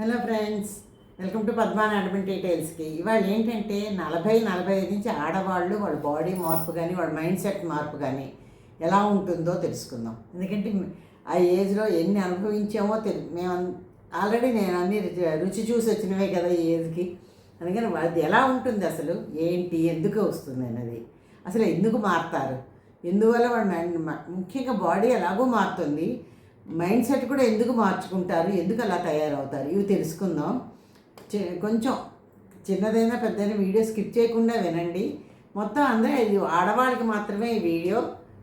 Hello friends welcome to పద్మాన్ admin డీటెయిల్స్కి ఇవాళ ఏంటంటే నలభై నలభై ఐదు నుంచి ఆడవాళ్ళు వాళ్ళ బాడీ మార్పు కానీ వాళ్ళ మైండ్ సెట్ మార్పు కానీ ఎలా ఉంటుందో తెలుసుకుందాం. ఎందుకంటే ఆ ఏజ్లో ఎన్ని అనుభవించామో తెలి మేము ఆల్రెడీ నేను అన్ని రుచి- రుచి చూసి వచ్చినవే కదా ఈ ఏజ్కి అందుకని అది ఎలా ఉంటుంది అసలు? ఏంటి? ఎందుకు వస్తుంది అన్నది అసలు ఎందుకు మారుతారు? ఎందువల్ల వాళ్ళ మైండ్ ముఖ్యంగా బాడీ ఎలాగో మారుతుంది? మైండ్ సెట్ కూడా ఎందుకు మార్చుకుంటారు? ఎందుకు అలా తయారవుతారు? ఇవి తెలుసుకుందాం. కొంచెం చిన్నదైనా పెద్దదైనా వీడియో స్కిప్ చేయకుండా వినండి. మొత్తం అందరూ ఇది ఆడవాళ్ళకి మాత్రమే ఈ వీడియో.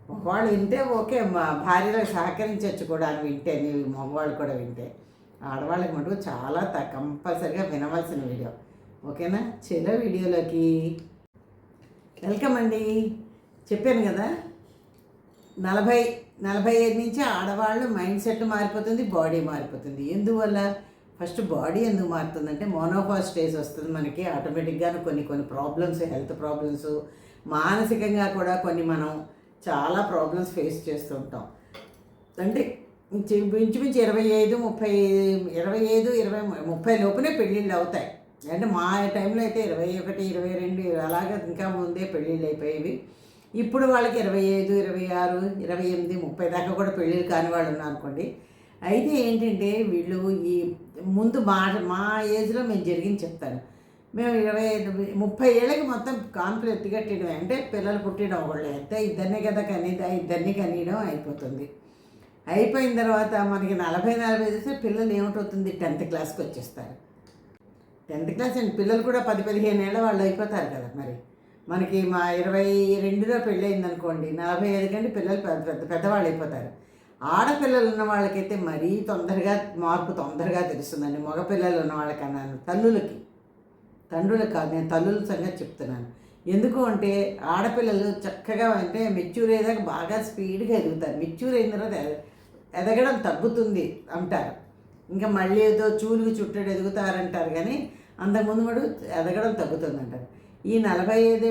మగవాళ్ళు వింటే ఓకే మా భార్యలకు సహకరించవచ్చు కూడా అని వింటే నీవు మగవాళ్ళు కూడా వింటే. ఆడవాళ్ళకి మటుకు చాలా త కంపల్సరిగా వినవలసిన వీడియో. ఓకేనా? చెలో వీడియోలోకి వెల్కమ్ అండి. చెప్పాను కదా నలభై నలభై ఐదు నుంచి ఆడవాళ్ళు మైండ్ సెట్ మారిపోతుంది బాడీ మారిపోతుంది. ఎందువల్ల? ఫస్ట్ బాడీ ఎందుకు మారుతుందంటే అంటే స్టేజ్ వస్తుంది మనకి. ఆటోమేటిక్గా కొన్ని కొన్ని ప్రాబ్లమ్స్ హెల్త్ ప్రాబ్లమ్స్ మానసికంగా కూడా కొన్ని మనం చాలా ప్రాబ్లమ్స్ ఫేస్ చేస్తుంటాం. అంటే ఇంచుమించు ఇరవై ఐదు ముప్పై ఇరవై ఐదు ఇరవై ముప్పై లోపునే పెళ్ళిళ్ళు అవుతాయి. అంటే మా టైంలో అయితే ఇరవై ఒకటి ఇరవై రెండు అలాగే ఇంకా ముందే పెళ్ళిళ్ళు అయిపోయేవి. ఇప్పుడు వాళ్ళకి ఇరవై ఐదు ఇరవై ఆరు ఇరవై ఎనిమిది ముప్పై దాకా కూడా పెళ్ళిళ్ళు కాని వాళ్ళు ఉన్నారు అనుకోండి. అయితే ఏంటంటే వీళ్ళు ఈ ముందు మా మా ఏజ్లో మేము జరిగింది చెప్తాను. మేము ఇరవై ఐదు ముప్పై ఏళ్ళకి మొత్తం కాన్ఫ్లిక్ట్ కట్టడం అంటే పిల్లలు పుట్టడం ఒకళ్ళు. అయితే ఇద్దరినే కదా కనీదా ఇద్దరిని కనీయడం అయిపోతుంది. అయిపోయిన తర్వాత మనకి నలభై నలభై చేస్తే పిల్లలు ఏమిటవుతుంది? టెన్త్ క్లాస్కి వచ్చేస్తారు. టెన్త్ క్లాస్ అండి. పిల్లలు కూడా పది పదిహేను ఏళ్ళ వాళ్ళు అయిపోతారు కదా మరి. మనకి మా ఇరవై రెండులో పెళ్ళయింది అనుకోండి నలభై ఐదు కంటే పిల్లలు పెద్ద పెద్ద పెద్దవాళ్ళు అయిపోతారు ఆడపిల్లలు ఉన్న వాళ్ళకైతే మరీ తొందరగా మార్పు తొందరగా తెలుస్తుందండి మగపిల్లలు ఉన్న వాళ్ళకన్నాను తల్లులకి. తండ్రులకు కాదు నేను తల్లుల సంగతి చెప్తున్నాను. ఎందుకు అంటే ఆడపిల్లలు చక్కగా అంటే మెచ్యూర్ అయ్యేదాకా బాగా స్పీడ్గా ఎదుగుతారు. మెచ్యూర్ అయిన తర్వాత ఎదగడం తగ్గుతుంది అంటారు. ఇంకా మళ్ళీ ఏదో చూలుగు చుట్టడు ఎదుగుతారంటారు కానీ అంతకుముందు కూడా ఎదగడం తగ్గుతుంది అంటారు ఈ నలభై ఐదు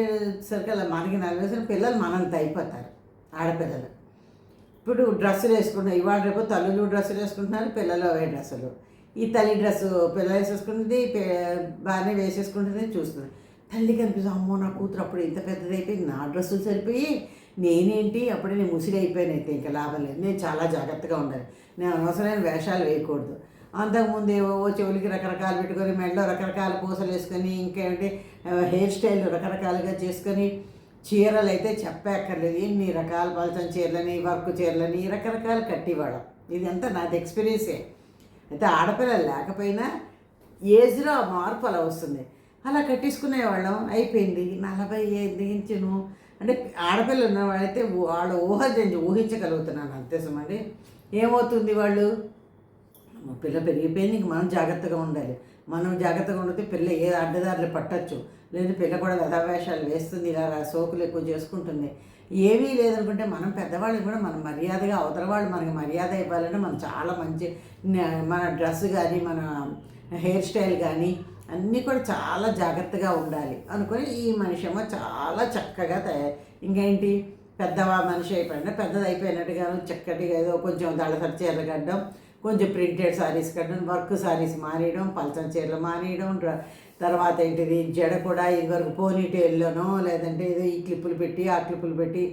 సరికల్లా మనకి నలభై సరికి పిల్లలు మనంత అయిపోతారు ఆడపిల్లలు. ఇప్పుడు డ్రెస్సులు వేసుకుంటున్నారు ఇవాళ రేపు తల్లులు డ్రెస్సులు వేసుకుంటున్నారు పిల్లలు అవే డ్రెస్సులు. ఈ తల్లి డ్రెస్సు పిల్లలు వేసేసుకుంటుంది బాగానే వేసేసుకుంటుంది చూస్తుంది. తల్లి అనిపిస్తుంది అమ్మో నా కూతురు అప్పుడు ఇంత పెద్దది అయిపోయింది నా డ్రెస్సులు సరిపోయి నేనేంటి అప్పుడే నేను ముసిరి అయిపోయాను అయితే ఇంకా లాభం లేదు. నేను చాలా జాగ్రత్తగా ఉండాలి. నేను అనవసరమైన వేషాలు వేయకూడదు. అంతకుముందు ఏవో చెవులకి రకరకాలు పెట్టుకొని మెడలో రకరకాల పూసలు వేసుకొని ఇంకేంటి హెయిర్ స్టైల్ రకరకాలుగా చేసుకొని చీరలు అయితే చెప్పక్కర్లేదు. ఎన్ని రకాల పలచం చీరలని వర్క్ చీరలని రకరకాలు కట్టేవాళ్ళం. ఇది అంతా నాది ఎక్స్పీరియన్సే. అయితే ఆడపిల్లలు లేకపోయినా ఏజ్లో మార్పు అలా వస్తుంది. అలా కట్టించుకునేవాళ్ళం అయిపోయింది. నలభై ఐదు ఇంచును. అంటే ఆడపిల్లలు ఉన్న వాళ్ళైతే వాళ్ళ ఊహ ఊహించగలుగుతున్నాను అంతే సుమండి ఏమవుతుంది వాళ్ళు? పిల్ల పెరిగిపోయింది ఇంక మనం జాగ్రత్తగా ఉండాలి. మనం జాగ్రత్తగా ఉండితే పిల్ల ఏ అడ్డదారులు పట్టచ్చు. లేదు పిల్ల కూడా వ్యధావేషాలు వేస్తుంది ఇలా రా- సోకులు ఎక్కువ చేసుకుంటుంది. ఏమీ లేదనుకుంటే మనం పెద్దవాళ్ళకి కూడా మనం మర్యాదగా అవతల వాళ్ళు మనకి మర్యాద ఇవ్వాలంటే మనం చాలా మంచి మన డ్రెస్ కానీ మన హెయిర్ స్టైల్ కానీ అన్నీ కూడా చాలా జాగ్రత్తగా ఉండాలి. అనుకొని ఈ మనిషి ఏమో చాలా చక్కగా తయారు ఇంకేంటి? పెద్దవా మనిషి అయిపోయినా పెద్దది అయిపోయినట్టుగా చక్కటిగా ఏదో కొంచెం దళసరి చీరలు కొంచెం ప్రింటెడ్ శారీస్ కట్టడం వర్క్ సారీస్ మానేయడం పలచని చీరలు మానేయడం తర్వాత ఏంటిది జడ కూడా ఇదివరకు పోనీ టైల్లోనో లేదంటే ఏదో ఈ క్లిప్పులు పెట్టి ఆ క్లిప్పులు పెట్టి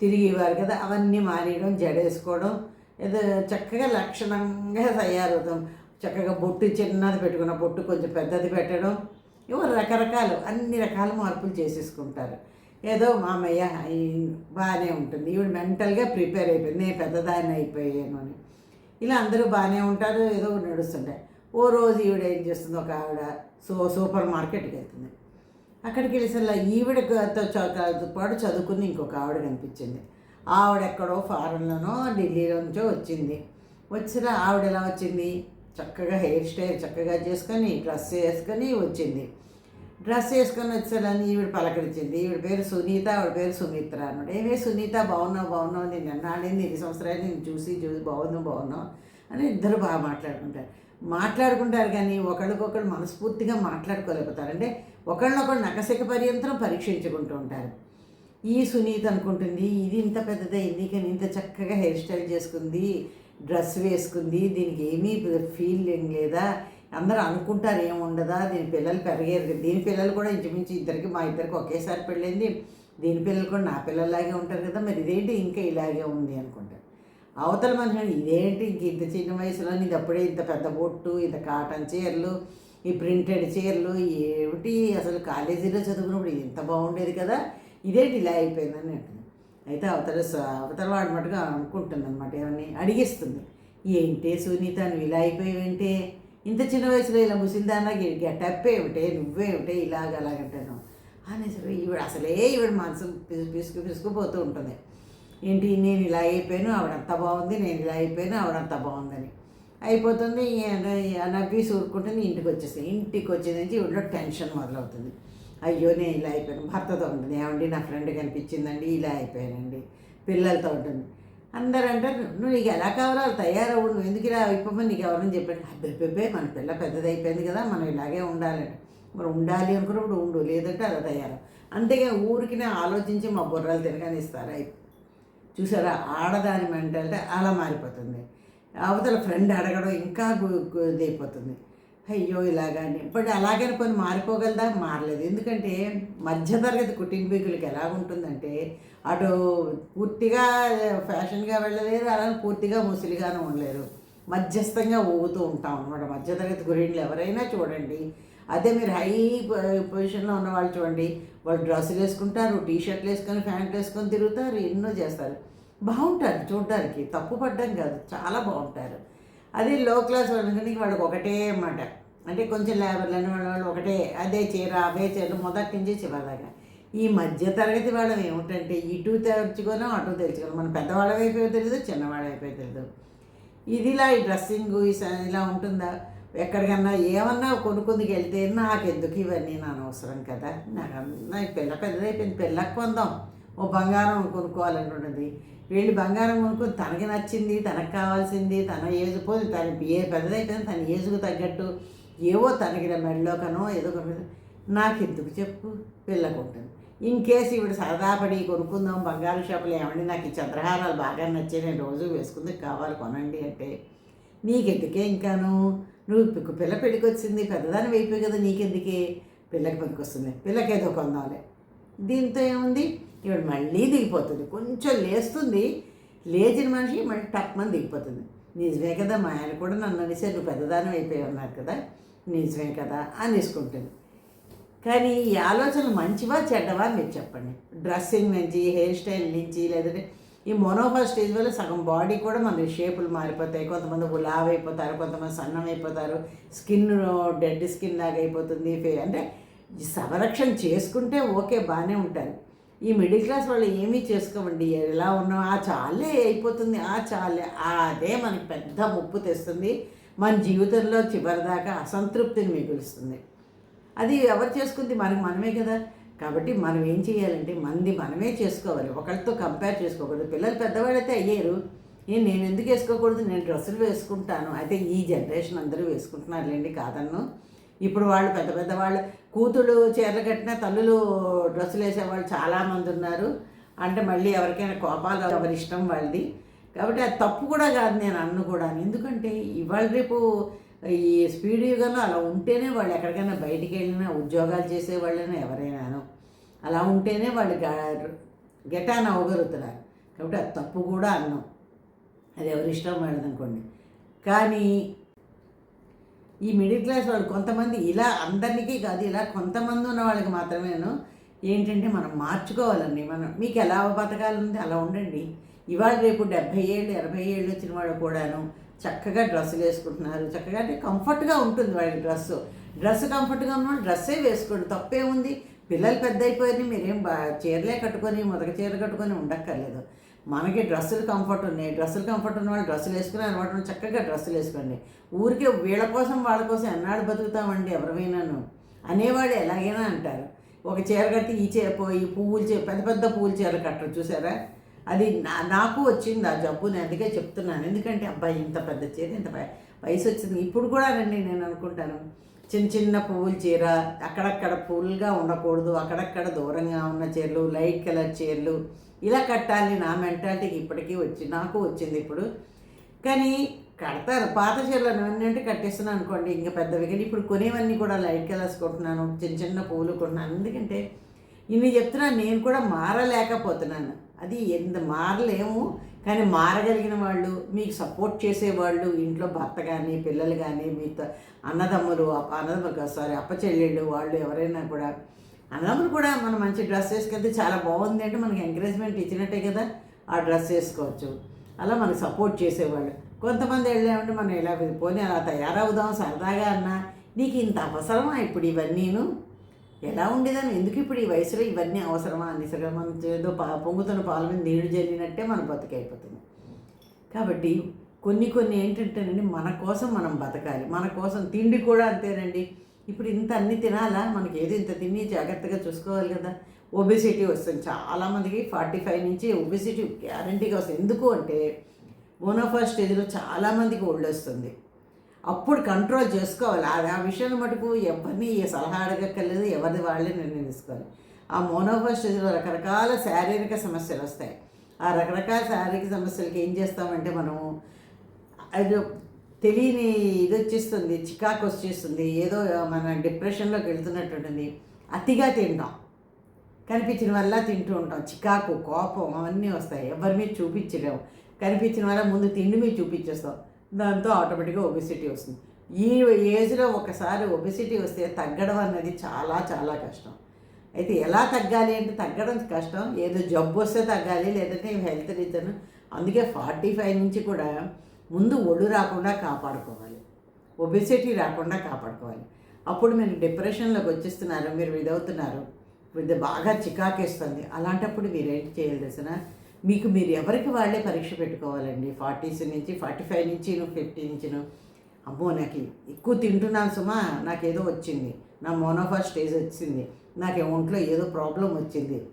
తిరిగేవారు కదా అవన్నీ మానేయడం జడ వేసుకోవడం ఏదో చక్కగా లక్షణంగా తయారవుతాం. చక్కగా బొట్టు చిన్నది పెట్టుకున్న బొట్టు కొంచెం పెద్దది పెట్టడం ఇవో రకరకాలు అన్ని రకాల మార్పులు చేసేసుకుంటారు. ఏదో మామయ్య బాగానే ఉంటుంది. ఈవిడ మెంటల్గా ప్రిపేర్ అయిపోయింది నేను పెద్దదాన్ని అయిపోయాను అని. ఇలా అందరూ బాగానే ఉంటారు ఏదో నడుస్తుంటాయి. ఓ రోజు ఈవిడ ఏం చేస్తుంది? ఒక ఆవిడ సో సూపర్ మార్కెట్కి వెళ్తుంది. అక్కడికి వెళ్ళేసరిలా ఈవిడతో చ- పాటు చదువుకుని ఇంకొక ఆవిడ కనిపించింది. ఆవిడ ఎక్కడో ఫారెన్లోనో ఢిల్లీలో నుంచో వచ్చింది. వచ్చిన ఆవిడ ఎలా వచ్చింది? చక్కగా హెయిర్ స్టైల్ చక్కగా చేసుకొని డ్రెస్ వేసుకొని వచ్చింది. డ్రెస్ వేసుకొని వచ్చారని ఈవిడ పలకరించింది. ఈవిడ పేరు సునీత ఆవిడ పేరు సుమిత్ర అన్నాడు ఏమే సునీత బాగున్నావు బాగున్నావు నేను అన్నాడేంది ఇన్ని సంవత్సరాలు నేను చూసి చూసి బాగున్నావు బాగున్నావు అని ఇద్దరు బాగా మాట్లాడుకుంటారు. మాట్లాడుకుంటారు కానీ ఒకళ్ళకొకళ్ళు మనస్ఫూర్తిగా మాట్లాడుకోలేకపోతారు. అంటే ఒకళ్ళనొకళ్ళు నకసిక పర్యంతరం పరీక్షించుకుంటూ ఉంటారు. ఈ సునీత అనుకుంటుంది ఇది ఇంత పెద్దదైంది కానీ ఇంత చక్కగా హెయిర్ స్టైల్ చేసుకుంది డ్రెస్ వేసుకుంది దీనికి ఏమీ ఫీలింగ్ లేదా అందరూ అనుకుంటారు ఏముండదా దీని పిల్లలు పెరిగారు దీని పిల్లలు కూడా ఇంచుమించు ఇద్దరికి మా ఇద్దరికి ఒకేసారి పెళ్ళింది. దీని పిల్లలు కూడా నా పిల్లలాగే ఉంటారు కదా. మరి ఇదేంటి ఇంకా ఇలాగే ఉంది అనుకుంటారు. అవతల మనుషులు ఇదేంటి ఇంక ఇంత చిన్న వయసులో నీది అప్పుడే ఇంత పెద్ద బొట్టు ఇంత కాటన్ చీరలు ఈ ప్రింటెడ్ చీరలు ఏమిటి అసలు కాలేజీలో చదువుకున్నప్పుడు ఇంత బాగుండేది కదా. ఇదేంటి ఇలా అయిపోయిందని అంటుంది అయితే అవతల అవతల వాడు మటుగా అనుకుంటుంది అనమాట ఏమని అడిగిస్తుంది. ఏంటే సునీత నువ్వు ఇలా అయిపోయావంటే? ఇంత చిన్న వయసులో ఇలా ముసిందానా గెటప్పేమిటే నువ్వేమిటే ఇలాగ అలాగంటాను అనేసి ఈవిడ అసలే ఈవిడ మనసు పిసు పిసుకు పిసుకుపోతూ ఉంటుంది. ఏంటి నేను ఇలా అయిపోయాను ఆవిడంత బాగుంది నేను ఇలా అయిపోయాను ఆవిడంత బాగుందని. అయిపోతుంది నవ్వి ఊరుకుంటుంది ఇంటికి వచ్చేస్తాయి. ఇంటికి వచ్చేది నుంచి ఈవిడలో టెన్షన్ మొదలవుతుంది. అయ్యో నేను ఇలా అయిపోయాను. భర్తతో ఉంటుంది. ఏమండి నా ఫ్రెండ్ కనిపించిందండి ఇలా అయిపోయానండి. పిల్లలతో ఉంటుంది. అందరూ అంటారు నువ్వు నీకు ఎలా కావాలో తయారవు నువ్వు ఎందుకు ఇలా అయిపోమని నీకు ఎవరని చెప్పాడు. అబ్బెబ్బెబ్బే మన పిల్ల పెద్దది అయిపోయింది కదా మనం ఇలాగే ఉండాలని మరి ఉండాలి అనుకున్నప్పుడు ఉండు లేదంటే అలా తయారు అంతేగా ఊరికి ఆలోచించి మా బుర్రలు తిరగనిస్తారు అయి చూసారా ఆడదాని మెంటాలిటీ అలా మారిపోతుంది. అవతల ఫ్రెండ్ అడగడం ఇంకా గు- ఇదైపోతుంది. అయ్యో ఇలాగని. ఇప్పుడు అలాగని కొన్ని మారిపోగలదా? మారలేదు. ఎందుకంటే మధ్యతరగతి కుటుంబీకులకి ఎలా ఉంటుందంటే అటు పూర్తిగా ఫ్యాషన్గా వెళ్ళలేరు అలానే పూర్తిగా ముసిలిగానే ఉండలేరు. మధ్యస్థంగా ఊగుతూ ఉంటాం అనమాట మధ్యతరగతి గురిండ్లు ఎవరైనా చూడండి. అదే మీరు హై పొజిషన్లో ఉన్న వాళ్ళు చూడండి. వాళ్ళు డ్రెస్సులు వేసుకుంటారు టీ షర్ట్లు వేసుకొని ప్యాంట్లు వేసుకొని తిరుగుతారు ఎన్నో చేస్తారు. బాగుంటారు చూడడానికి. తప్పు పడ్డం కాదు. చాలా బాగుంటారు. అదే లో క్లాస్ వాళ్ళకి వాళ్ళకి ఒకటే అన్నమాట. అంటే కొంచెం లేబర్లు అని వాళ్ళు ఒకటే అదే చీర అవే చీరలు మొదటి నుంచి చివరిదాకా. ఈ మధ్య తరగతి వాళ్ళం ఏమిటంటే ఇటు తెచ్చుకోను అటు తెచ్చుకోను మన పెద్దవాళ్ళ అయిపోయో తెలియదు చిన్నవాళ్ళ అయిపోయో తెలియదు ఇదిలా ఈ డ్రెస్సింగ్ ఇలా ఉంటుందా? ఎక్కడికన్నా ఏమన్నా కొనుక్కుందుకు వెళ్తే నాకెందుకు ఇవన్నీ నా అనవసరం కదా? నాకు నా పిల్ల పెద్దదైపోయింది పిల్లకు కొందాం. ఓ బంగారం కొనుక్కోవాలనుకుంటుంది వీళ్ళు బంగారం కొనుక్కొని తనకి నచ్చింది తనకు కావాల్సింది తన ఏజ్ పోయి తన ఏ పెద్దదైపోయింది తన ఏజ్కు తగ్గట్టు ఏవో తనకి మెడలోకనో ఏదో నాకు ఎందుకు చెప్పు? పిల్లకు ఉంటుంది. ఇన్ కేసు ఇప్పుడు సరదాపడి కొనుక్కుందాం బంగారు షాపులు ఏమండి నాకు ఈ చంద్రహారాలు బాగా నచ్చాయి నేను రోజు వేసుకుంది కావాలి కొనండి అంటే నీకెందుకే ఇంకాను? నువ్వు పిల్ల- పిల్ల పెళ్ళికి వచ్చింది పెద్దదాని అయిపోయి కదా నీకెందుకే? పిల్లకి పనికి వస్తుంది. పిల్లకి ఏదో కొందాంలే. దీంతో ఏముంది? ఇవిడ మళ్ళీ దిగిపోతుంది. కొంచెం లేస్తుంది. లేచిన మనిషి మళ్ళీ టప్మని దిగిపోతుంది. నిజమే కదా మా ఆయన కూడా నన్ను అనేసి నువ్వు పెద్దదానం అయిపోయి ఉన్నారు కదా నిజమే కదా అనేసుకుంటుంది కానీ ఈ ఆలోచనలు మంచివా చెడ్డవా మీరు చెప్పండి. డ్రెస్సింగ్ నుంచి హెయిర్ స్టైల్ నుంచి లేదంటే ఈ మోనోఫా స్టేజ్ వల్ల సగం బాడీ కూడా మన షేపులు మారిపోతాయి. కొంతమంది లావ్ అయిపోతారు కొంతమంది సన్నం అయిపోతారు. స్కిన్ డెడ్ స్కిన్ లాగా అయిపోతుంది. అంటే సంరక్షణ చేసుకుంటే ఓకే బాగానే ఉంటారు. ఈ మిడిల్ క్లాస్ వాళ్ళు ఏమీ చేసుకోమండి ఎలా ఉన్నాం ఆ చాలే అయిపోతుంది ఆ చాలే. అదే మనకి పెద్ద ముప్పు తెస్తుంది. మన జీవితంలో చివరిదాకా అసంతృప్తిని మిగులుస్తుంది. అది ఎవరు చేసుకుంది? మనకి మనమే కదా. కాబట్టి మనం ఏం చేయాలంటే మంది మనమే చేసుకోవాలి. ఒకరితో కంపేర్ చేసుకోకూడదు. పిల్లలు పెద్దవాళ్ళైతే అయ్యారు. ఏ నేను ఎందుకు వేసుకోకూడదు? నేను డ్రెస్సులు వేసుకుంటాను. అయితే ఈ జనరేషన్ అందరూ వేసుకుంటున్నారులేండి కాదన్ను. ఇప్పుడు వాళ్ళు పెద్ద పెద్ద వాళ్ళు కూతుళ్ళు చీరలు కట్టిన తల్లులు డ్రెస్సులు వేసేవాళ్ళు చాలామంది ఉన్నారు. అంటే మళ్ళీ ఎవరికైనా కోపాలు ఎవరి ఇష్టం వాళ్ళది. కాబట్టి అది తప్పు కూడా కాదు నేను అన్ను కూడా ఎందుకంటే ఇవాళ రేపు ఈ స్పీడ్ యుగంలో అలా ఉంటేనే వాళ్ళు ఎక్కడికైనా బయటికి వెళ్ళినా ఉద్యోగాలు చేసే వాళ్ళైనా ఎవరైనాను. అలా ఉంటేనే వాళ్ళు గెటాన్ అవ్వగలుగుతున్నారు కాబట్టి అది తప్పు కూడా అన్నాం. అది ఎవరి ఇష్టం వాళ్ళదనుకోండి. కానీ ఈ మిడిల్ క్లాస్ వాళ్ళు కొంతమంది ఇలా అందరికీ కాదు ఇలా కొంతమంది ఉన్న వాళ్ళకి మాత్రమేను ఏంటంటే మనం మార్చుకోవాలండి. మనం మీకు ఎలా బతకాలి ఉంది అలా ఉండండి. ఇవాళ రేపు డెబ్భై ఏళ్ళు ఎనభై ఏళ్ళు వచ్చిన వాళ్ళు కూడాను చక్కగా డ్రెస్సులు వేసుకుంటున్నారు. చక్కగా అంటే కంఫర్ట్గా ఉంటుంది వాళ్ళ డ్రెస్సు డ్రెస్ కంఫర్ట్గా ఉన్న డ్రెస్సే వేసుకోండి. తప్పే ఉంది పిల్లలు పెద్ద అయిపోయి మీరేం బా చీరలే కట్టుకొని మొదక చీర కట్టుకొని ఉండక్కర్లేదు. మనకి డ్రెస్సులు కంఫర్ట్ ఉన్నాయి. డ్రెస్సులు కంఫర్ట్ ఉన్న వాళ్ళు డ్రెస్సులు వేసుకుని అనమాట చక్కగా డ్రెస్సులు వేసుకోండి. ఊరికే వీళ్ళ కోసం వాళ్ళ కోసం ఎన్నాడు బతుకుతామండి ఎవరిమైనాను అనేవాళ్ళు ఎలాగైనా అంటారు. ఒక చీర కట్టి ఈ చీర పోయి పువ్వులు చీర పెద్ద పెద్ద పువ్వులు చీరలు కట్టరు చూసారా? అది నా నాకు వచ్చింది ఆ జబ్బు నేను అందుకే చెప్తున్నాను. ఎందుకంటే అబ్బాయి ఇంత పెద్ద చీర ఇంత వయసు వచ్చింది. ఇప్పుడు కూడా రండి నేను అనుకుంటాను. చిన్న చిన్న పువ్వుల చీర అక్కడక్కడ ఫుల్గా ఉండకూడదు. అక్కడక్కడ దూరంగా ఉన్న చీరలు లైట్ కలర్ చీరలు ఇలా కట్టాలి నా మెంటాలిటీకి ఇప్పటికీ వచ్చి నాకు వచ్చింది ఇప్పుడు. కానీ కడతారు పాత చీరలు అన్నింటి అంటే కట్టేస్తున్నాను అనుకోండి ఇంకా పెద్దవి కానీ ఇప్పుడు కొనేవన్నీ కూడా లైట్ కలర్స్ కొంటున్నాను చిన్న చిన్న పూలు కొంటున్నాను. ఎందుకంటే ఇన్ని చెప్తున్నాను నేను కూడా మారలేకపోతున్నాను. అది ఎంత మారలేము కానీ మారగలిగిన వాళ్ళు మీకు సపోర్ట్ చేసేవాళ్ళు ఇంట్లో భర్త కానీ పిల్లలు కానీ మీతో అన్నదమ్ములు అప్ప- సారీ అప్పచెల్లెళ్ళు వాళ్ళు ఎవరైనా కూడా అన్నదమ్ములు కూడా మనం మంచి డ్రెస్ వేసుకెళ్తే చాలా బాగుంది అంటే మనకి ఎంకరేజ్మెంట్ ఇచ్చినట్టే కదా ఆ డ్రెస్ వేసుకోవచ్చు. అలా మనకు సపోర్ట్ చేసేవాళ్ళు. కొంతమంది వెళ్ళామంటే మనం ఇలా పోనీ అలా తయారవుదాం సరదాగా అన్నా నీకు ఇంత అవసరమా ఇప్పుడు ఇవన్నీను? ఎలా ఉండేదాన్ని? ఎందుకు ఇప్పుడు ఈ వయసులో ఇవన్నీ అవసరమా? అని మనం ఏదో పా పొంగుతున్న పాల మీద నీళ్ళు జల్లినట్టే మనం బతికైపోతుంది కాబట్టి కొన్ని కొన్ని ఏంటంటేనండి మన కోసం మనం బతకాలి. మన కోసం తిండి కూడా అంతేనండి. ఇప్పుడు ఇంత అన్ని తినాలా? మనకి ఏదో ఇంత తిని జాగ్రత్తగా చూసుకోవాలి కదా. ఒబెసిటీ వస్తుంది. చాలామందికి ఫార్టీ ఫైవ్ నుంచి ఒబెసిటీ గ్యారంటీగా వస్తుంది. ఎందుకు అంటే మోనోఫా స్టేజ్లో చాలామందికి ఓల్డ్ వస్తుంది. అప్పుడు కంట్రోల్ చేసుకోవాలి. ఆ ఆ విషయాన్ని మటుకు ఎవరిని ఏ సలహా అడగక్కర్లేదు. ఎవరిది వాళ్ళే నిర్ణయం తీసుకోవాలి. ఆ మోనోఫా స్టేజ్లో రకరకాల శారీరక సమస్యలు వస్తాయి. ఆ రకరకాల శారీరక సమస్యలకి ఏం చేస్తామంటే మనము అది తెలియని ఇది వచ్చేస్తుంది చికాకు వచ్చేస్తుంది ఏదో మన డిప్రెషన్లోకి వెళ్తున్నట్టు ఉంటుంది అతిగా తింటాం. కనిపించిన వల్ల తింటూ ఉంటాం. చికాకు కోపం అవన్నీ వస్తాయి. ఎవరి మీద చూపించలేము. కనిపించిన వల్ల ముందు తిండి మీద చూపించేస్తాం. దాంతో ఆటోమేటిక్గా ఒబెసిటీ వస్తుంది. ఈ ఏజ్లో ఒకసారి ఒబెసిటీ వస్తే తగ్గడం అన్నది చాలా చాలా కష్టం. అయితే ఎలా తగ్గాలి అంటే తగ్గడం కష్టం. ఏదో జబ్బు వస్తే తగ్గాలి లేదంటే హెల్త్ రీజన్. అందుకే ఫార్టీ ఫైవ్ నుంచి కూడా ముందు ఒళ్ళు రాకుండా కాపాడుకోవాలి. ఒబెసిటీ రాకుండా కాపాడుకోవాలి. అప్పుడు మీరు డిప్రెషన్లోకి వచ్చేస్తున్నారు మీరు విదవుతున్నారు ఇది బాగా చికాకేస్తుంది. అలాంటప్పుడు మీరు ఏంటి చేయాలి తెలిసిన మీకు మీరు ఎవరికి వాళ్ళే పరీక్ష పెట్టుకోవాలండి? ఫార్టీస్ నుంచి ఫార్టీ ఫైవ్ నుంచి ఫిఫ్టీ నుంచిను అమ్మో నాకు ఎక్కువ తింటున్నాను సుమా నాకేదో వచ్చింది. నా మోనోఫా స్టేజ్ వచ్చింది. నాకు ఒంట్లో ఏదో ప్రాబ్లం వచ్చింది.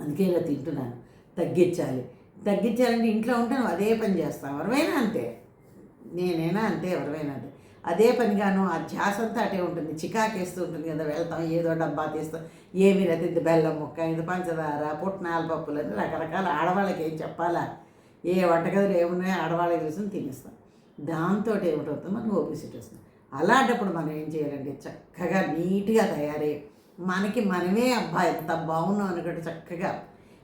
అందుకే ఇలా తింటున్నాను. తగ్గించాలి. తగ్గించాలంటే ఇంట్లో ఉంటాను అదే పని చేస్తాం ఎవరైనా అంతే. నేనైనా అంతే ఎవరైనా అంతే. అదే పనిగాను ఆ ధ్యాస అంతా అటే ఉంటుంది. చికాకేస్తూ ఉంటుంది కదా వెళ్తాం ఏదో డబ్బా తీస్తాం. ఏమి లేదు ఇది బెల్లం ముక్క ఇది పంచదార పుట్నాల పప్పులు అని రకరకాల ఆడవాళ్ళకి ఏం చెప్పాలా? ఏ వంటగదులు ఏమున్నాయో ఆడవాళ్ళకి చూసి తినేస్తాం. దాంతో ఏమిటవుతుంది మనకు ఓబిసిటీ వస్తుంది. అలాంటప్పుడు మనం ఏం చేయాలండి చక్కగా నీట్గా తయారై మనకి మనమే అబ్బా ఎంత బాగున్నాం అనుకుంటే చక్కగా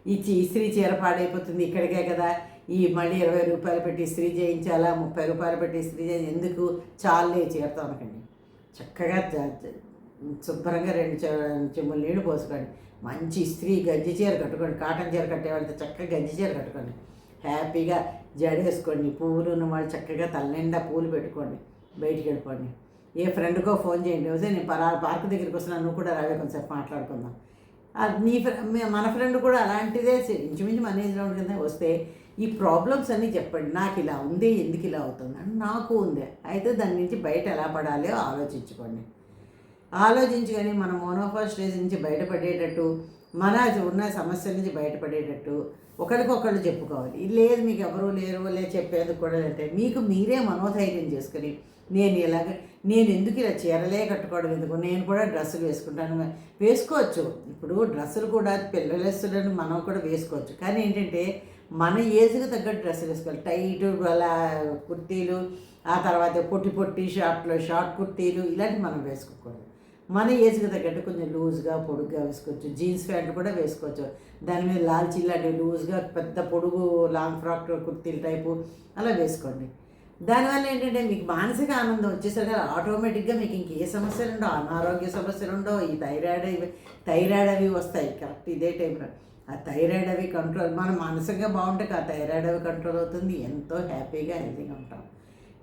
ఇచ్చి ఇస్త్రీ చీర పాడైపోతుంది ఇక్కడికే కదా. ఈ మళ్ళీ ఇరవై రూపాయలు పెట్టి ఇస్త్రీ చేయించాలా? ముప్పై రూపాయలు పెట్టి ఇస్త్రీ చేయి ఎందుకు? చాలే చీరతో అనకండి చక్కగా శుభ్రంగా రెండు చె- నీళ్ళు పోసుకోండి. మంచి ఇస్త్రీ గంజి చీర కట్టుకోండి. కాటన్ చీర కట్టేవాళ్ళతో చక్కగా గంజి చీర కట్టుకోండి. హ్యాపీగా జడేసుకోండి పువ్వులు ఉన్న వాళ్ళు చక్కగా తలనిండా పూలు పెట్టుకోండి. బయటికి వెళ్ళిపోండి. ఏ ఫ్రెండ్కో ఫోన్ చేయండి. వస్తే నేను పలా పార్క్ దగ్గరికి వస్తున్నాను. నువ్వు కూడా రావే కొంచెం మాట్లాడుకుందాం. నీ మన ఫ్రెండ్ కూడా అలాంటిదే ఇంచుమించు మన ఏజ్లో కింద వస్తే ఈ ప్రాబ్లమ్స్ అన్నీ చెప్పండి. నాకు ఇలా ఉంది ఎందుకు ఇలా అవుతుంది అని నాకు ఉంది. అయితే దాని నుంచి బయట ఎలా పడాలో ఆలోచించుకోండి. ఆలోచించుకొని మన మోనోఫా స్టేజ్ నుంచి బయటపడేటట్టు మన ఉన్న సమస్య నుంచి బయటపడేటట్టు ఒకరికొకళ్ళు చెప్పుకోవాలి. ఇది లేదు మీకు ఎవరు లేరు లేదు చెప్పేది కూడా లేదంటే మీకు మీరే మనోధైర్యం చేసుకొని నేను ఇలాగ నేను ఎందుకు ఇలా చీరలే కట్టుకోవడం ఎందుకు? నేను కూడా డ్రెస్సులు వేసుకుంటాను. వేసుకోవచ్చు. ఇప్పుడు డ్రెస్సులు కూడా పిల్లలు వేస్తున్నాను మనం కూడా వేసుకోవచ్చు. కానీ ఏంటంటే మన ఏజ్కి తగ్గట్టు డ్రెస్సులు వేసుకోవాలి. టైట్ అలా కుర్తీలు ఆ తర్వాత పొట్టి పొట్టి షార్ట్లు షార్ట్ కుర్తీలు ఇలాంటివి మనం వేసుకోకూడదు. మన ఏజ్కి తగ్గట్టు కొంచెం లూజ్గా పొడుగ్గా వేసుకోవచ్చు. జీన్స్ ప్యాంట్ కూడా వేసుకోవచ్చు. దాని మీద లాల్చీ లాంటివి లూజ్గా పెద్ద పొడుగు లాంగ్ ఫ్రాక్ కుర్తీల టైపు అలా వేసుకోండి. దానివల్ల ఏంటంటే మీకు మానసిక ఆనందం వచ్చేసరికి ఆటోమేటిక్గా మీకు ఇంక ఏ సమస్యలు ఉండవు అనారోగ్య సమస్యలు ఉండవు ఈ థైరాయిడ్ ఇవి థైరాయిడ్ అవి వస్తాయి కరెక్ట్ ఇదే టైంలో ఆ థైరాయిడ్ అవి కంట్రోల్ మనం మానసికంగా బాగుంటే ఆ థైరాయిడ్ అవి కంట్రోల్ అవుతుంది ఎంతో హ్యాపీగా హెల్తీగా ఉంటాం.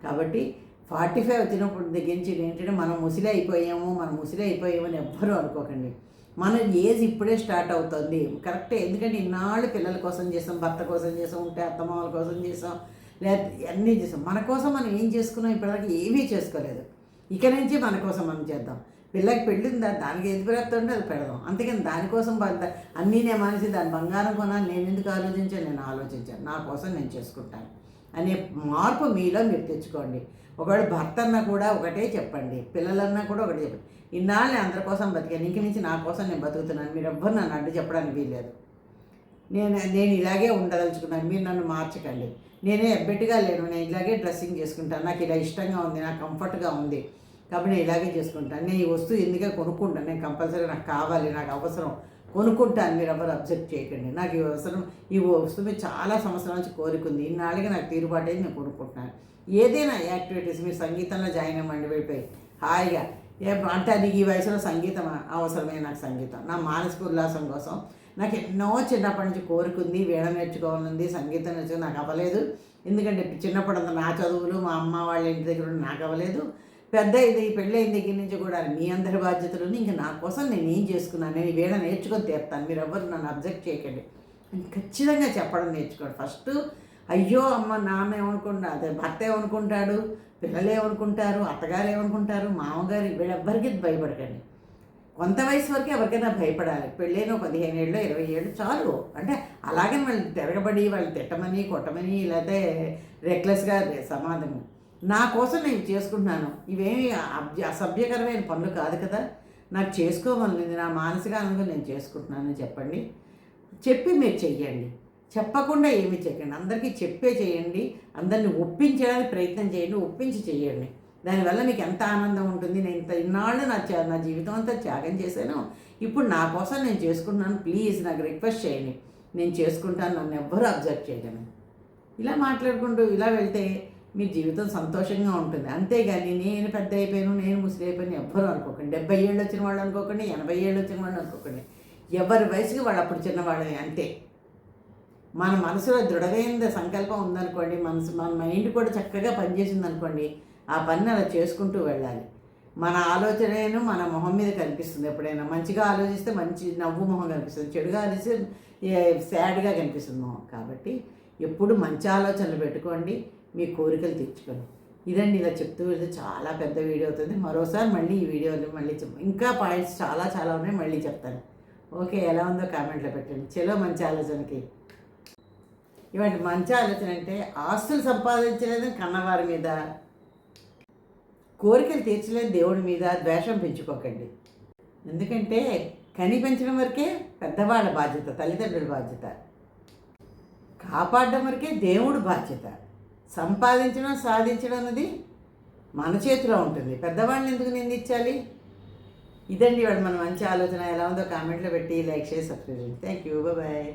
కాబట్టి ఫార్టీ ఫైవ్ వచ్చినప్పుడు దగ్గర నుంచి ఏంటంటే మనం ముసిలి అయిపోయాము మనం ముసిలి అయిపోయామని ఎవ్వరూ అనుకోకండి. మన ఏజ్ ఇప్పుడే స్టార్ట్ అవుతుంది కరెక్టే ఎందుకంటే ఇన్నాళ్ళు పిల్లల కోసం చేసాం భర్త కోసం చేసాం ఉంటే అత్తమామల కోసం చేసాం లేదా అన్నీ చేసాం మన కోసం మనం ఏం చేసుకున్నాం ఇప్పటివరకు ఏమీ చేసుకోలేదు. ఇక నుంచి మన కోసం మనం చేద్దాం. పిల్లకి పెళ్ళిందా దానికి ఏది పెడుతుంటే అది పెడదాం. అందుకని దానికోసం బంద- అన్నీ నేను మనిషి దాని బంగారం కొనాలి నేను ఎందుకు ఆలోచించాను? నేను ఆలోచించాను. నా కోసం నేను చేసుకుంటాను. అనే మార్పు మీలో మీరు తెచ్చుకోండి. ఒకవేళ భర్త అన్నా కూడా ఒకటే చెప్పండి. పిల్లలన్నా కూడా ఒకటే చెప్పండి. ఇన్నాళ్ళు అందరి కోసం బతికాను. ఇంక నుంచి నా కోసం నేను బతుకుతున్నాను. మీరు ఎవ్వరు నన్ను అడ్డు చెప్పడానికి వీల్లేదు. నేను నేను ఇలాగే ఉండదలుచుకున్నాను. మీరు నన్ను మార్చకండి. నేనే ఎబ్బెట్టుగా లేను. నేను ఇలాగే డ్రెస్సింగ్ చేసుకుంటాను. నాకు ఇలా ఇష్టంగా ఉంది. నాకు కంఫర్ట్గా ఉంది. కాబట్టి నేను ఇలాగే చేసుకుంటాను. నేను ఈ వస్తువు ఎందుకే కొనుక్కుంటాను? నేను కంపల్సరీ నాకు కావాలి. నాకు అవసరం. కొనుక్కుంటాను. మీరు ఎవరు అబ్జెక్ట్ చేయకండి. నాకు ఈ అవసరం ఈ వస్తువు మీద చాలా సంవత్సరాల నుంచి కోరికుంది ఇన్నాళ్ళుగా నాకు తీరుబాటు అయింది. నేను కొనుక్కుంటున్నాను. ఏదైనా యాక్టివిటీస్ మీరు సంగీతంలో జాయిన్ అవ్వండి. వెళ్ళిపోయి హాయిగా. ఏ అంటే అది ఈ వయసులో సంగీతం అవసరమే నాకు సంగీతం. నా మానసిక ఉల్లాసం కోసం నాకు ఎన్నో చిన్నప్పటి నుంచి కోరుకుంది వీణ నేర్చుకోవాలనుంది సంగీతం నేర్చుకుని నాకు అవ్వలేదు. ఎందుకంటే చిన్నప్పుడు అంత నా చదువులు మా అమ్మ వాళ్ళ ఇంటి దగ్గర ఉండి నాకు అవ్వలేదు. పెద్ద ఇది పెళ్ళి అయిన దగ్గర నుంచి కూడా మీ అందరి బాధ్యతలు ఇంకా నా కోసం నేను ఏం చేసుకున్నాను నేను వీణ నేర్చుకొని తెస్తాను మీరు ఎవరు నన్ను అబ్జెక్ట్ చేయకండి. ఖచ్చితంగా చెప్పడం నేర్చుకోండి. ఫస్ట్ అయ్యో అమ్మ నాన్న ఏమనుకుంటా అదే భర్త ఏమనుకుంటాడు పిల్లలు ఏమనుకుంటారు అత్తగారు ఏమనుకుంటారు మామగారు వీళ్ళెవ్వరికి భయపడకండి. కొంత వయసు వరకు ఎవరికైనా భయపడాలి. పెళ్ళైన పదిహేను ఏళ్ళు ఇరవై ఏళ్ళు చాలు. అంటే అలాగే వాళ్ళు తిరగబడి వాళ్ళు తిట్టమని కొట్టమని లేకపోతే రెక్లెస్గా సమాధము. నా కోసం నేను చేసుకుంటున్నాను. ఇవేమి అసభ్యకరమైన పనులు కాదు కదా. నాకు చేసుకోవాలని నా మానసిక ఆనందం నేను చేసుకుంటున్నాను చెప్పండి. చెప్పి మీరు చెయ్యండి. చెప్పకుండా ఏమి చేయకండి అందరికీ చెప్పే చేయండి. అందరిని ఒప్పించడానికి ప్రయత్నం చేయండి. ఒప్పించి చేయండి దానివల్ల నీకు ఎంత ఆనందం ఉంటుంది? నేను ఇంత ఇన్నాళ్ళు నా నా జీవితం అంతా త్యాగం చేశాను. ఇప్పుడు నా కోసం నేను చేసుకుంటున్నాను. ప్లీజ్ నాకు రిక్వెస్ట్ చేయండి. నేను చేసుకుంటాను. నన్ను ఎవ్వరూ అబ్జర్వ్ చేయగలను ఇలా మాట్లాడుకుంటూ ఇలా వెళ్తే మీ జీవితం సంతోషంగా ఉంటుంది. అంతేగాని నేను పెద్ద అయిపోయాను నేను ముసలి అయిపోయాను ఎవ్వరూ అనుకోకండి. డెబ్బై ఏళ్ళు వచ్చిన వాళ్ళు అనుకోకండి ఎనభై ఏళ్ళు వచ్చిన వాళ్ళు అనుకోకండి. ఎవరి వయసుకి వాళ్ళు అప్పుడు చిన్నవాళ్ళే అంతే. మన మనసులో దృఢమైన సంకల్పం ఉందనుకోండి మనసు మన మైండ్ కూడా చక్కగా పనిచేసింది అనుకోండి ఆ పని అలా చేసుకుంటూ వెళ్ళాలి. మన ఆలోచనను మన మొహం మీద కనిపిస్తుంది ఎప్పుడైనా. మంచిగా ఆలోచిస్తే మంచి నవ్వు మొహం కనిపిస్తుంది. చెడుగా ఆలోచిస్తే సాడ్గా కనిపిస్తుంది మొహం. కాబట్టి ఎప్పుడు మంచి ఆలోచనలు పెట్టుకోండి మీ కోరికలు తీర్చుకోండి. ఇదండి ఇలా చెప్తూ వెళ్తే చాలా పెద్ద వీడియో అవుతుంది. మరోసారి మళ్ళీ ఈ వీడియోలు మళ్ళీ చెప్ ఇంకా పాయింట్స్ చాలా చాలా ఉన్నాయి మళ్ళీ చెప్తాను. ఓకే ఎలా ఉందో కామెంట్లో పెట్టండి. చలో మంచి ఆలోచనకి. ఇవాటి మంచి ఆలోచన అంటే ఆస్తులు సంపాదించలేదు కన్నవారి మీద కోరికలు తీర్చలేదు దేవుడి మీద ద్వేషం పెంచుకోకండి. ఎందుకంటే కని పెంచడం వరకే పెద్దవాళ్ళ బాధ్యత తల్లిదండ్రుల బాధ్యత. కాపాడడం వరకే దేవుడు బాధ్యత. సంపాదించడం సాధించడం అన్నది మన చేతిలో ఉంటుంది. పెద్దవాళ్ళని ఎందుకు నిందించాలి? ఇదండి వాడు మన మంచి ఆలోచన. ఎలా ఉందో కామెంట్లో పెట్టి లైక్ చేసి సబ్స్క్రైబ్ చేయండి. Thank you bye